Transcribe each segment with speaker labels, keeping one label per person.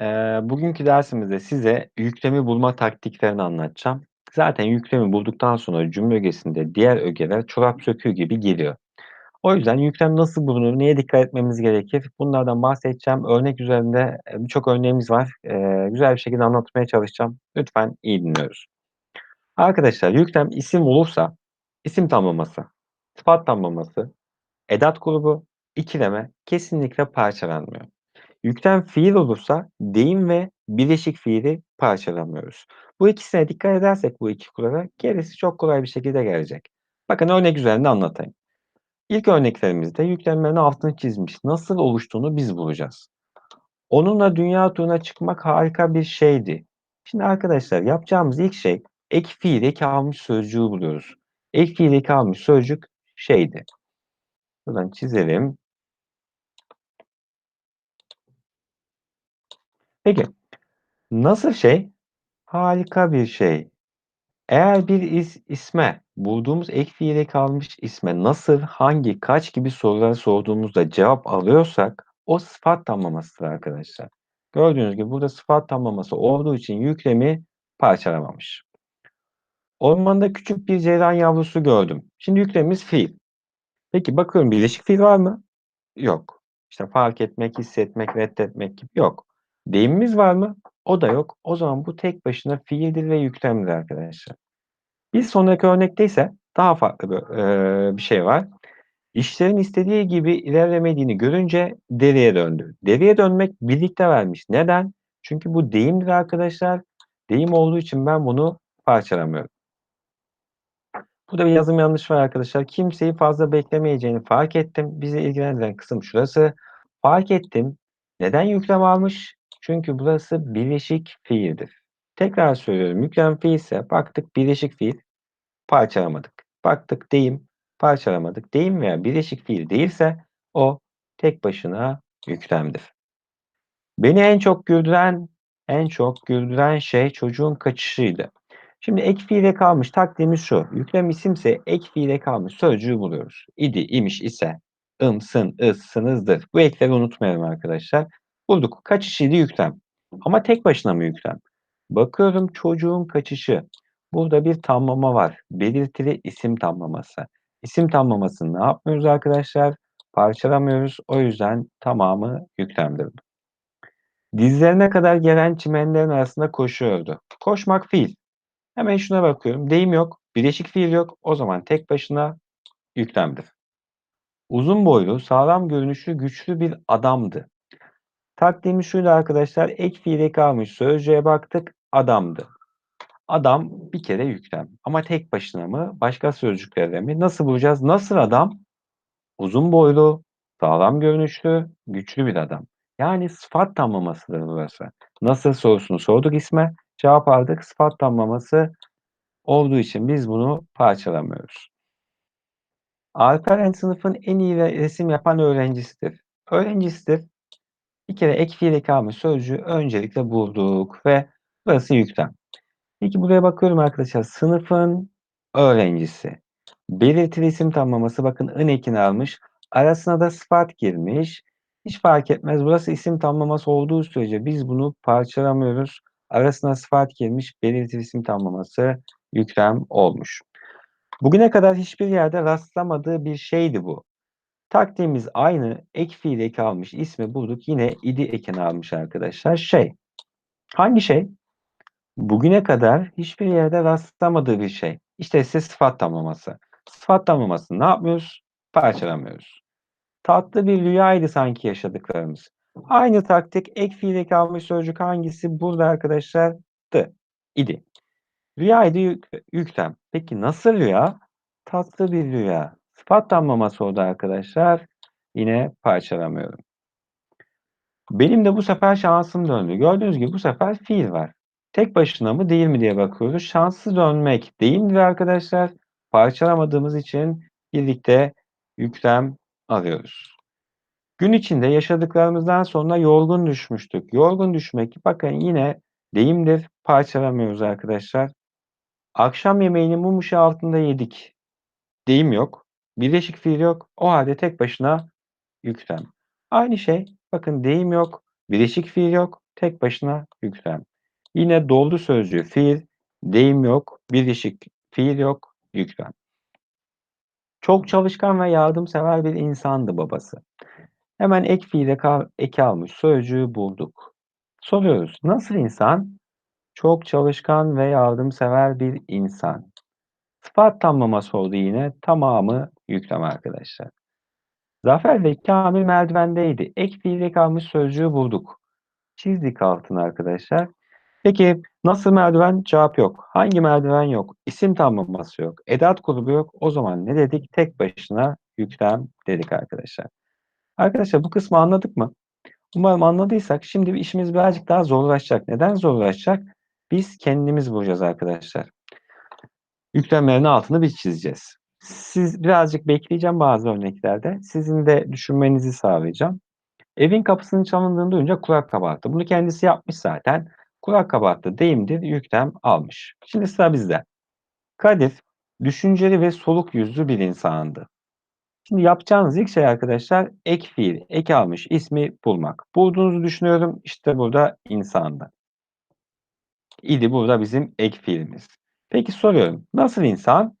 Speaker 1: Eee, bugünkü dersimizde size yüklemi bulma taktiklerini anlatacağım. Zaten yüklemi bulduktan sonra cümle ögesinde diğer ögeler çorap söküğü gibi geliyor. O yüzden yüklem nasıl bulunur, neye dikkat etmemiz gerekir? Bunlardan bahsedeceğim. Örnek üzerinde eee, birçok örneğimiz var. Eee, güzel bir şekilde anlatmaya çalışacağım. Lütfen iyi dinliyoruz. Arkadaşlar yüklem isim olursa isim tamlaması, sıfat tamlaması, edat grubu, ikileme kesinlikle parçalanmıyor. Yüklem fiil olursa deyim ve bileşik fiili parçalamıyoruz. Bu ikisine dikkat edersek bu iki kurala gerisi çok kolay bir şekilde gelecek. Bakın örnek üzerinde anlatayım. İlk örneklerimizde yüklenmenin altını çizmiş. Nasıl oluştuğunu biz bulacağız. Onunla dünya turuna çıkmak harika bir şeydi. Şimdi arkadaşlar yapacağımız ilk şey ek fiil eki almış sözcüğü buluyoruz. Ek fiil eki almış sözcük şeydi. Buradan çizelim. Peki nasıl şey? Harika bir şey. Eğer bir is isme, bulduğumuz ek fiile kalmış isme nasıl, hangi, kaç gibi sorular sorduğumuzda cevap alıyorsak o sıfat tamlamasıdır arkadaşlar. Gördüğünüz gibi burada sıfat tamlaması olduğu için yüklemi parçalamamış. Ormanda küçük bir ceylan yavrusu gördüm. Şimdi yüklemimiz fiil. Peki bakıyorum birleşik fiil var mı? Yok. İşte fark etmek, hissetmek, reddetmek gibi yok. Deyimimiz var mı? O da yok. O zaman bu tek başına fiildir ve yüklemdir arkadaşlar. Bir sonraki örnekte ise daha farklı bir, eee, bir şey var. İşlerin istediği gibi ilerlemediğini görünce deriye döndü. Deriye dönmek birlikte vermiş. Neden? Çünkü bu deyimdir arkadaşlar. Deyim olduğu için ben bunu parçalamıyorum. Burada bir yazım yanlış var arkadaşlar. Kimseyi fazla beklemeyeceğini fark ettim. Bizi ilgilendiren kısım şurası. Fark ettim. Neden yüklem almış? Çünkü burası birleşik fiildir. Tekrar söylüyorum. Yüklem fiil ise baktık birleşik fiil parçalamadık. Baktık deyim, parçalamadık. Deyim veya birleşik fiil değilse o tek başına yüklemdir. Beni en çok güldüren, en çok güldüren şey çocuğun kaçışıydı. Şimdi ek fiile kalmış taktiğimiz şu. Yüklem isimse ek fiile kalmış sözcüğü buluyoruz. İdi, imiş, ise, ım, sın. Bu ekleri unutmayalım arkadaşlar. Bulduk. Kaçışıydı yüklem. Ama tek başına mı yüklem? Bakıyorum çocuğun kaçışı. Burada bir tamlama var. Belirtili isim tamlaması. İsim tamlamasını ne yapmıyoruz arkadaşlar? Parçalamıyoruz. O yüzden tamamı yüklemdir. Dizlerine kadar gelen çimenlerin arasında koşuyordu. Koşmak fiil. Hemen şuna bakıyorum. Deyim yok, bileşik fiil yok. O zaman tek başına yüklemdir. Uzun boylu, sağlam görünüşlü, güçlü bir adamdı. Taktiğimiz şuydu arkadaşlar. Ek fiile kalmış sözcüğe baktık. Adamdı. Adam bir kere yüklem. Ama tek başına mı? Başka sözcüklerle mi? Nasıl bulacağız? Nasıl adam? Uzun boylu, sağlam görünüşlü, güçlü bir adam. Yani sıfat tamlamasıdır burası. Nasıl sorusunu sorduk isme, cevap aldık. Sıfat tamlaması olduğu için biz bunu parçalamıyoruz. Alperen sınıfın en iyi resim yapan öğrencisidir. Öğrencisidir. Bir kere ek fiil kalmış sözcüğü öncelikle bulduk ve burası yüklem. Peki buraya bakıyorum arkadaşlar. Sınıfın öğrencisi. Belirtili isim tamlaması bakın ın ekini almış. Arasına da sıfat girmiş. Hiç fark etmez. Burası isim tamlaması olduğu sürece biz bunu parçalamıyoruz. Arasına sıfat girmiş. Belirtili isim tamlaması yüklem olmuş. Bugüne kadar hiçbir yerde rastlamadığı bir şeydi bu. Taktiğimiz aynı. Ek fiil eki almış. ismi bulduk. Yine idi ekini almış arkadaşlar. Şey. Hangi şey? Bugüne kadar hiçbir yerde rastlamadığı bir şey. İşte size sıfat tamlaması. Sıfat tamlaması ne yapmıyoruz? Parçalamıyoruz. Tatlı bir rüyaydı sanki yaşadıklarımız. Aynı taktik ek fiile kalmış sözcük hangisi? Burada arkadaşlar dı, idi. Rüyaydı yük, yüklem. Peki nasıl rüya? Tatlı bir rüya. Sıfat oldu arkadaşlar. Yine parçalamıyorum. Benim de bu sefer şansım döndü. Gördüğünüz gibi bu sefer fiil var. Tek başına mı değil mi diye bakıyoruz. Şanslı dönmek değildir arkadaşlar. Parçalamadığımız için birlikte yüklem alıyoruz. Gün içinde yaşadıklarımızdan sonra yorgun düşmüştük. Yorgun düşmek bakın yine deyimdir. Parçalamıyoruz arkadaşlar. Akşam yemeğini mum ışığı altında yedik. Deyim yok. Birleşik fiil yok. O halde tek başına yüklem. Aynı şey. Bakın deyim yok. Birleşik fiil yok. tek başına yüklem. Yine doldu sözcüğü fiil, deyim yok, birleşik fiil yok, yüklem. Çok çalışkan ve yardımsever bir insandı babası. Hemen ek fiile eki almış sözcüğü bulduk. Soruyoruz. Nasıl insan? Çok çalışkan ve yardımsever bir insan. Sıfat tamlaması oldu yine. Tamamı yüklem arkadaşlar. Zafer ve Kamil merdivendeydi. Ek fiile kalmış sözcüğü bulduk. Çizdik altına arkadaşlar. Peki nasıl merdiven? Cevap yok. Hangi merdiven yok? İsim tamlaması yok. Edat grubu yok. O zaman ne dedik? Tek başına yüklem dedik arkadaşlar. Arkadaşlar bu kısmı anladık mı? Umarım anladıysak şimdi işimiz birazcık daha zorlaşacak. Neden zorlaşacak? Biz kendimiz bulacağız arkadaşlar. Yüklemlerin altını biz çizeceğiz. Siz birazcık bekleyeceğim bazı örneklerde. Sizin de düşünmenizi sağlayacağım. Evin kapısının çalındığını duyunca kulak kabarttı. Bunu kendisi yapmış zaten. Kulak kabarttı deyimdir, yüklem almış. Şimdi sıra bizde. Kadir, düşünceli ve soluk yüzlü bir insandı. Şimdi yapacağınız ilk şey arkadaşlar ek fiil, ek almış ismi bulmak. Bulduğunuzu düşünüyorum. İşte burada insandı. İdi burada bizim ek fiilimiz. Peki soruyorum. Nasıl insan?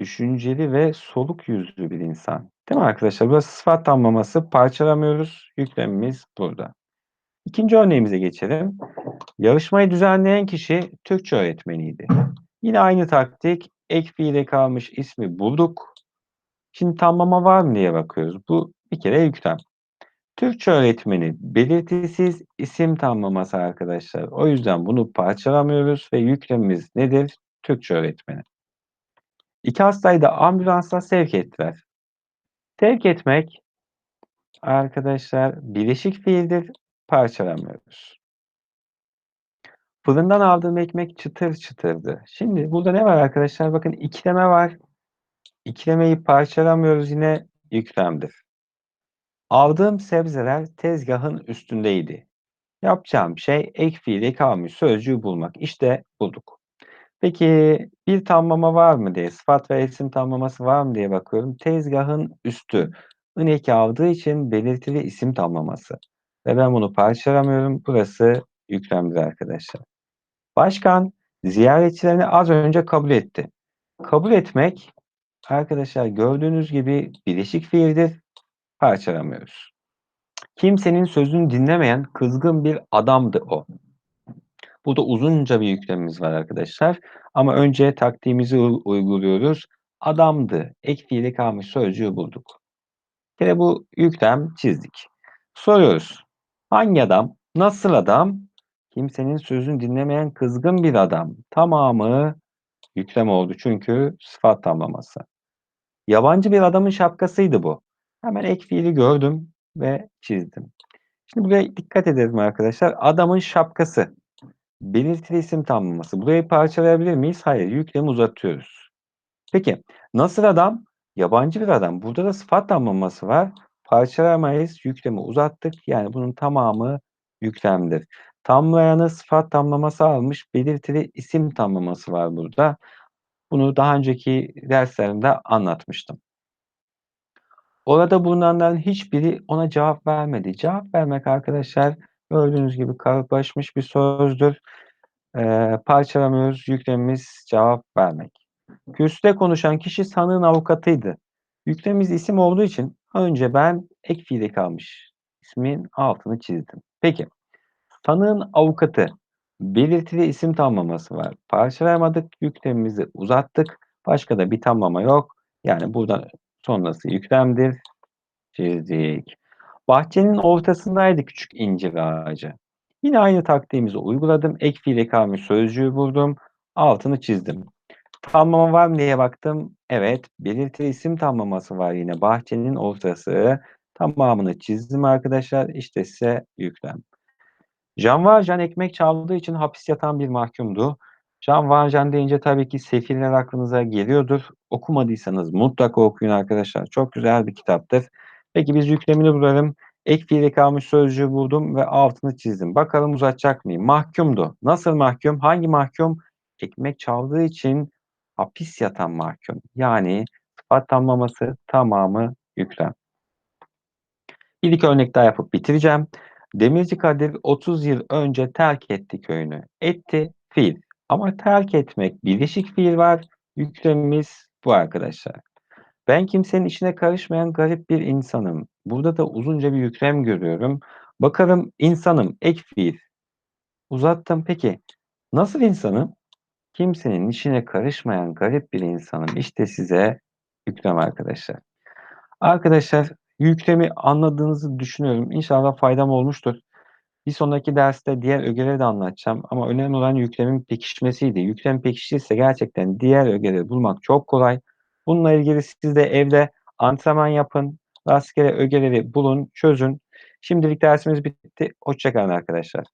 Speaker 1: Düşünceli ve soluk yüzlü bir insan. Değil mi arkadaşlar? Burası sıfat tamlaması. Parçalamıyoruz. Yüklemimiz burada. İkinci örneğimize geçelim. Yarışmayı düzenleyen kişi Türkçe öğretmeniydi. Yine aynı taktik. Ek fiile kalmış ismi bulduk. Şimdi tamlama var mı diye bakıyoruz. Bu bir kere yüklem. Türkçe öğretmeni belirtisiz isim tamlaması arkadaşlar. O yüzden bunu parçalamıyoruz ve yüklemimiz nedir? Türkçe öğretmeni. İki hastayı da ambulansla sevk ettiler. Sevk etmek arkadaşlar bileşik fiildir. Parçalamıyoruz. Fırından aldığım ekmek çıtır çıtırdı. Şimdi burada ne var arkadaşlar? Bakın ikileme var. İkilemeyi parçalamıyoruz yine yüklemdir. Aldığım sebzeler tezgahın üstündeydi. Yapacağım şey ek fiili kalmış sözcüğü bulmak. İşte bulduk. Peki bir tamlama var mı diye, sıfat ve isim tamlaması var mı diye bakıyorum. Tezgahın üstü. ın aldığı için belirtili isim tamlaması. Ve ben bunu parçalamıyorum. Burası yüklemdir arkadaşlar. Başkan ziyaretçilerini az önce kabul etti. Kabul etmek arkadaşlar gördüğünüz gibi bileşik fiildir. Parçalamıyoruz. Kimsenin sözünü dinlemeyen kızgın bir adamdı o. Burada uzunca bir yüklemimiz var arkadaşlar. Ama önce taktiğimizi uyguluyoruz. Adamdı. Ek fiili kalmış sözcüğü bulduk. Bir kere bu yüklem çizdik. Soruyoruz. Hangi adam? Nasıl adam? Kimsenin sözünü dinlemeyen kızgın bir adam. Tamamı yüklem oldu çünkü sıfat tamlaması. Yabancı bir adamın şapkasıydı bu. Hemen ek fiili gördüm ve çizdim. Şimdi buraya dikkat edelim arkadaşlar. Adamın şapkası. Belirtili isim tamlaması. Burayı parçalayabilir miyiz? Hayır. Yüklemi uzatıyoruz. Peki nasıl adam? Yabancı bir adam. Burada da sıfat tamlaması var. Parçalayamayız. Yüklemi uzattık. Yani bunun tamamı yüklemdir. Tamlayanı sıfat tamlaması almış. Belirtili isim tamlaması var burada. Bunu daha önceki derslerimde anlatmıştım. Orada bulunanların hiçbiri ona cevap vermedi. Cevap vermek arkadaşlar gördüğünüz gibi kalıplaşmış bir sözdür. Ee, parçalamıyoruz. Yüklemimiz cevap vermek. Kürsüde konuşan kişi sanığın avukatıydı. Yüklemimiz isim olduğu için önce ben ek fiili kalmış. İsmin altını çizdim. Peki. Sanığın avukatı. Belirtili isim tamlaması var. Parçalayamadık. Yüklemimizi uzattık. Başka da bir tamlama yok. Yani burada sonrası yüklemdir. Çizdik. Bahçenin ortasındaydı küçük incir ağacı. Yine aynı taktiğimizi uyguladım. Ek fiile kalmış sözcüğü buldum. Altını çizdim. Tamlama var mı diye baktım. Evet. Belirtili isim tamlaması var yine. Bahçenin ortası. Tamamını çizdim arkadaşlar. İşte size yüklem. Jean Valjean ekmek çaldığı için hapis yatan bir mahkumdu. Jean Valjean deyince tabii ki Sefiller aklınıza geliyordur. Okumadıysanız mutlaka okuyun arkadaşlar. Çok güzel bir kitaptır. Peki biz yüklemini bulalım. Ek fiili kalmış sözcüğü buldum ve altını çizdim. Bakalım uzatacak mıyım? Mahkumdu. Nasıl mahkum? Hangi mahkum? Ekmek çaldığı için hapis yatan mahkum. Yani sıfat tamlaması tamamı yüklem. Bir iki örnek daha yapıp bitireceğim. Demirci Kadir 30 yıl önce terk etti köyünü. Etti fiil. Ama terk etmek birleşik fiil var. Yüklemimiz bu arkadaşlar. Ben kimsenin işine karışmayan garip bir insanım. Burada da uzunca bir yüklem görüyorum. Bakalım insanım ek fiil. Uzattım peki. Nasıl insanım? Kimsenin işine karışmayan garip bir insanım. İşte size yüklem arkadaşlar. Arkadaşlar yüklemi anladığınızı düşünüyorum. İnşallah faydam olmuştur. Bir sonraki derste diğer ögeleri de anlatacağım ama önemli olan yüklemin pekişmesiydi. Yüklem pekişirse gerçekten diğer ögeleri bulmak çok kolay. Bununla ilgili siz de evde antrenman yapın, rastgele ögeleri bulun, çözün. Şimdilik dersimiz bitti. Hoşçakalın arkadaşlar.